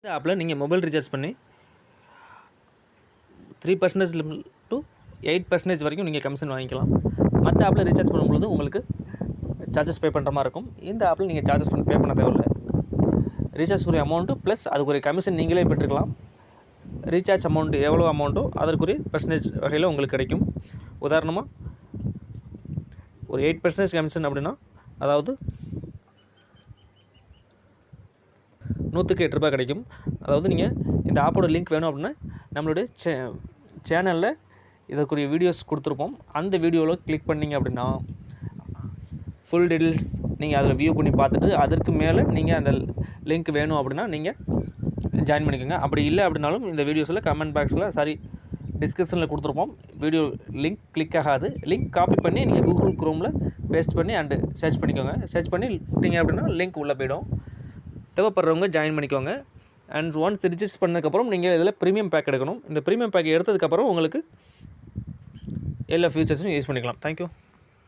இந்த ஆப்பில் நீங்கள் மொபைல் ரீசார்ஜ் பண்ணி three percentage to eight percentage வரைக்கும் நீங்கள் கமிஷன் வாங்கிக்கலாம். மற்ற ஆப்பில் ரீசார்ஜ் பண்ணும்பொழுது உங்களுக்கு சார்ஜஸ் பே பண்ணுற மாதிரி இருக்கும். இந்த ஆப்பில் நீங்கள் சார்ஜஸ் பண்ணி பே பண்ண தேவையில்லை. ரீசார்ஜ் அமௌண்ட்டு ப்ளஸ் அதுக்குரிய கமிஷன் நீங்களே பெற்றுக்கலாம். ரீசார்ஜ் அமௌண்ட் எவ்வளோ அமௌண்ட்டோ அதற்குரிய பர்சன்டேஜ் வகையில் உங்களுக்கு கிடைக்கும். உதாரணமாக ஒரு எயிட் பர்சன்டேஜ் கமிஷன் அப்படின்னா அதாவது நூற்றுக்கு எட்டு ரூபாய் கிடைக்கும். அதாவது நீங்கள் இந்த ஆப்போட லிங்க் வேணும் அப்படின்னா நம்மளுடைய சே சேனலில் இதற்குரிய வீடியோஸ் கொடுத்துருப்போம். அந்த வீடியோவில் கிளிக் பண்ணிங்க அப்படின்னா ஃபுல் டீட்டெயில்ஸ் நீங்கள் அதில் வியூ பண்ணி பார்த்துட்டு அதற்கு மேலே நீங்கள் அந்த லிங்க் வேணும் அப்படின்னா நீங்கள் ஜாயின் பண்ணிக்கோங்க. அப்படி இல்லை அப்படின்னாலும் இந்த வீடியோஸில் கமெண்ட் பாக்ஸில் சாரி டிஸ்கிரிப்ஷனில் கொடுத்துருப்போம். வீடியோ லிங்க் கிளிக் ஆகாது. லிங்க் காப்பி பண்ணி நீங்கள் கூகுள் குரோமில் பேஸ்ட் பண்ணி அண்டு சர்ச் பண்ணிக்கோங்க. சர்ச் பண்ணி விட்டீங்க அப்படின்னா லிங்க் உள்ளே போயிடும். தேவைப்படுறவங்க ஜாயின் பண்ணிக்கோங்க. அண்ட் ஒன்ஸ் ரிஜிஸ்டர் பண்ணதுக்கப்புறம் நீங்கள் இதில் ப்ரீமியம் பேக் எடுக்கணும். இந்த ப்ரீமியம் பேக் எடுத்ததுக்கப்புறம் உங்களுக்கு எல்லா ஃபீச்சர்ஸும் யூஸ் பண்ணிக்கலாம். தேங்க்யூ